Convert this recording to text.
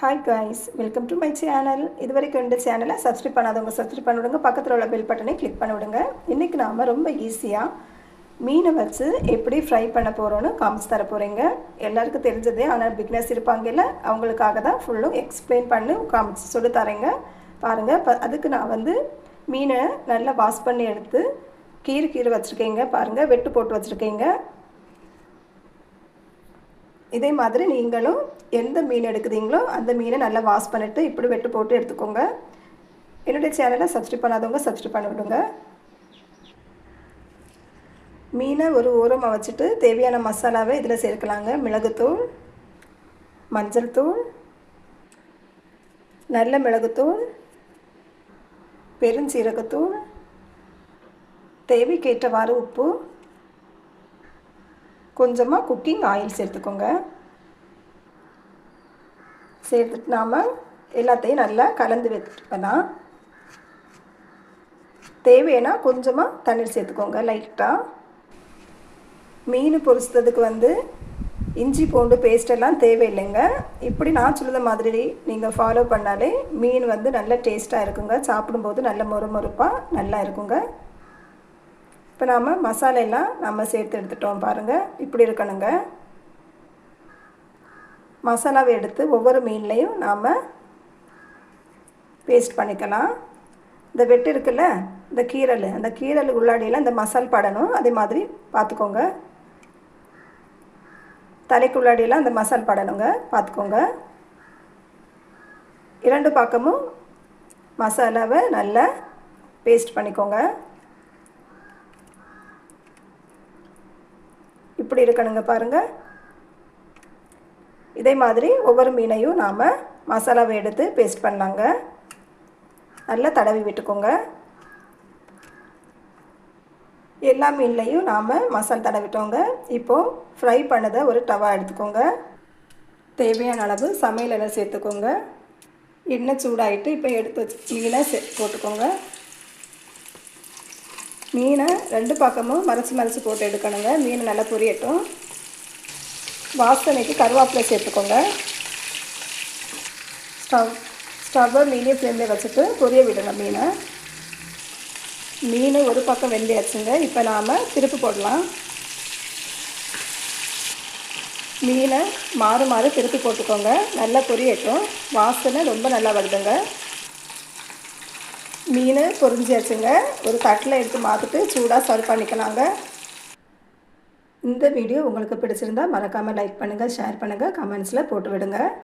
Hi guys welcome to my channel இது வரைக்கும் இந்த சேனலை சப்ஸ்கிரைப் பண்ணாதவங்க சப்ஸ்கிரைப் பண்ணி விடுங்க பக்கத்தில் உள்ள பெல் பட்டனை கிளிக் பண்ணி விடுங்க இன்றைக்கி நாம் ரொம்ப ஈஸியாக மீனை வச்சு எப்படி ஃப்ரை பண்ண போகிறோன்னு காமிச்சு தர போகிறீங்க எல்லாருக்கும் தெரிஞ்சதே ஆனால் பிக்னஸ் இருப்பாங்கல்ல அவங்களுக்காக தான் ஃபுல்லும் எக்ஸ்பிளைன் பண்ணி காமிச்சு சொல்லி தரேங்க. பாருங்கள் இப்போ அதுக்கு நான் வந்து மீனை நல்லா வாஷ் பண்ணி எடுத்து கீறு கீறு வச்சுருக்கேங்க. பாருங்கள் வெட்டு போட்டு வச்சுருக்கேங்க. இதே மாதிரி நீங்களும் எந்த மீன் எடுக்குதீங்களோ அந்த மீனை நல்லா வாஷ் பண்ணிவிட்டு இப்படி வெட்டு போட்டு எடுத்துக்கோங்க. என்னுடைய சேனலை சப்ஸ்கிரைப் பண்ணாதவங்க சப்ஸ்கிரைப் பண்ணி விடுங்க மீனை ஒரு ஓரமாக வச்சுட்டு தேவையான மசாலாவை இதில் சேர்க்கலாங்க. மிளகுத்தூள் மஞ்சள் தூள் நல்ல மிளகுத்தூள் பெருஞ்சீரகத்தூள் தேவைக்கேற்றவாறு உப்பு கொஞ்சமாக குக்கிங் ஆயில் சேர்த்துக்கோங்க. சேர்த்துட்டு நாம் எல்லாத்தையும் நல்லா கலந்து வச்சுக்கலாம் தேவைன்னா கொஞ்சமாக தண்ணீர் சேர்த்துக்கோங்க லைட்டாக மீன் பொரிச்சதுக்கு வந்து இஞ்சி பூண்டு பேஸ்டெல்லாம் தேவையில்லைங்க. இப்படி நான் சொல்லுற மாதிரி நீங்கள் ஃபாலோ பண்ணாலே மீன் வந்து நல்ல டேஸ்ட்டாக இருக்குங்க. சாப்பிடும்போது நல்ல மொறு மொறுப்பாக நல்லா இருக்குங்க. இப்போ நாம் மசாலையெல்லாம் நம்ம சேர்த்து எடுத்துட்டோம் பாருங்கள் இப்படி இருக்கணுங்க. மசாலாவை எடுத்து ஒவ்வொரு மீன்லேயும் நாம் பேஸ்ட் பண்ணிக்கலாம். இந்த வெட்டு இருக்குல்ல இந்த கீரல் அந்த கீரல் உள்ளாடியெல்லாம் இந்த மசால் படணும். அதே மாதிரி பார்த்துக்கோங்க. தலைக்குள்ளாடியெல்லாம் அந்த மசால் படணுங்க. பார்த்துக்கோங்க. இரண்டு பக்கமும் மசாலாவை நல்லா பேஸ்ட் பண்ணிக்கோங்க. இப்படி இருக்கணுங்க பாருங்கள் இதே மாதிரி ஒவ்வொரு மீனையும் நாம் மசாலாவை எடுத்து பேஸ்ட் பண்ணலாங்க. நல்லா தடவி விட்டுக்கோங்க. எல்லா மீன்லையும் நாம் மசால் தடவிட்டோங்க. இப்போது ஃப்ரை பண்ணதை ஒரு டவா எடுத்துக்கோங்க. தேவையான அளவு சமையல் எண்ணெய் சேர்த்துக்கோங்க. எண்ணெய் சூடாகிட்டு இப்போ எடுத்து வச்சு மீனை சே போட்டுக்கோங்க. மீனை ரெண்டு பக்கமும் மறைச்சி மறைச்சி போட்டு எடுக்கணுங்க. மீன் நல்லா பொரியட்டும். வாசனைக்கு கருவேப்பிலை சேர்த்துக்கோங்க. ஸ்டவ் ஸ்டவ்வை மீடியம் ஃப்ளேமில் வச்சுட்டு பொரிய விடணும் மீனை. மீன் ஒரு பக்கம் வெந்தயாச்சுங்க இப்போ நாம் திருப்பு போடலாம். மீனை மாறு மாறு திருப்பி போட்டுக்கோங்க. நல்லா பொரியட்டும். வாசனை ரொம்ப நல்லா வருதுங்க. மீன் பொரிஞ்சியாச்சுங்க. ஒரு தட்டில் எடுத்து மாற்றிட்டு சூடாக சர்வ் பண்ணிக்கலாங்க. இந்த வீடியோ உங்களுக்கு பிடிச்சிருந்தா மறக்காமல் லைக் பண்ணுங்கள் ஷேர் பண்ணுங்கள் கமெண்ட்ஸில் போட்டு விடுங்க.